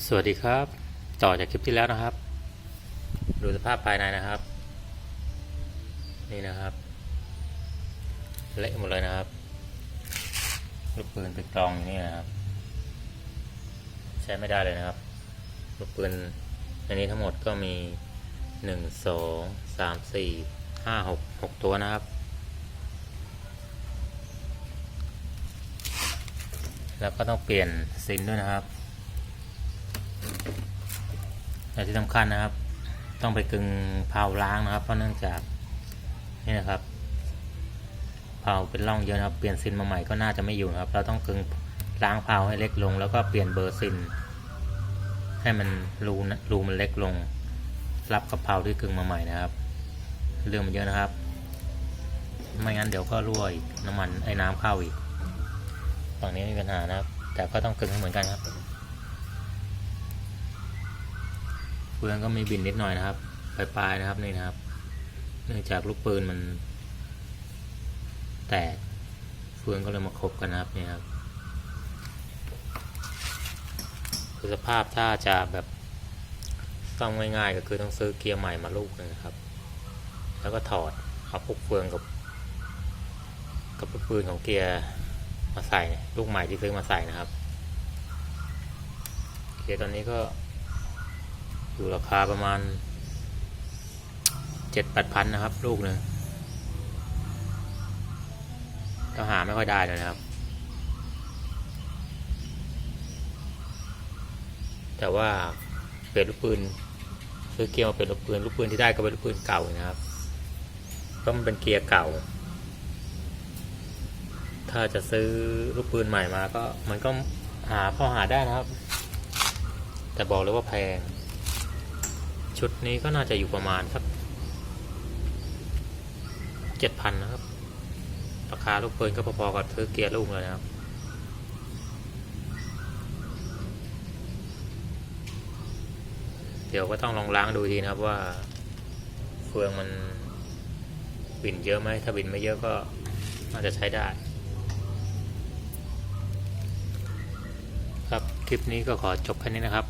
สวัสดีครับ ต่อจากคลิปที่แล้วนะครับ ดูสภาพภายในนะครับ นี่นะครับเละหมดเลยนะครับลูกปืนไปกรองอยู่นี่นะครับ ใช้ไม่ได้เลยนะครับลูกปืนในนี้ทั้งหมดก็มีหนึ่งสองสามสี่ห้าหกหกตัวนะครับ แล้วก็ต้องเปลี่ยนซินด้วยนะครับ และที่สำคัญนะครับ ต้องไปกึงเพาล้างนะครับ เพราะเนื่องจากนี่นะครับเพาเป็นร่องเยอะนะครับ เปลี่ยนซินมาใหม่ก็น่าจะไม่อยู่นะครับ เราต้องกึงล้างเพาให้เล็กลง แล้วก็เปลี่ยนเบอร์ซิน ให้มันรูนะรูมันเล็กลง รับกับเพาที่กึงมาใหม่นะครับเรื่องมันเยอะนะครับ ไม่งั้นเดี๋ยวก็รั่วอีกน้ำมันไอ้น้ำเข้าอีกฝั่งนี้ไม่มีปัญหานะครับ แต่ก็ต้องกึงให้เหมือนกันครับ เฟืองก็มีบินนิดหน่อยนะครับ ปลายๆนะครับนี่นะครับ เนื่องจากลูกปืนมัน แตกเฟืองก็เลยมาคบกันนะครับนี่ครับคือสภาพถ้าจะแบบซ่อมง่ายๆก็คือต้องซื้อเกียร์ใหม่มาลูกนึงครับ แล้วก็ถอดเอาพวกเฟืองกับกับลูกปืนของเกียร์มาใส่ลูกใหม่ที่ซื้อมาใส่นะครับเกียร์ตอนนี้ก็ อยู่ราคาประมาณเจ็ดแปดพันนะครับ ลูกหนึ่งก็หาไม่ค่อยได้เลยนะครับ แต่ว่าเปลี่ยนลูกปืนซื้อเกียร์มาเป็นลูกปืนลูกปืนที่ได้ก็เป็นลูกปืนเก่านะครับเพราะมันเป็นเกียร์เก่า ถ้าจะซื้อลูกปืนใหม่มาก็มันก็หาพอหาได้นะครับ แต่บอกเลยว่าแพง ชุดนี้ก็น่าจะอยู่ประมาณสักเจ็ดพันนะครับ ราคาลูกปืนก็พอๆกับซื้อเกียร์ลูกเลยนะครับเดี๋ยวก็ต้องลองล้างดูทีนะครับว่าเฟืองมันบินเยอะไหมถ้าบินไม่เยอะก็น่าจะใช้ได้ ครับคลิปนี้ก็ขอจบแค่นี้นะครับ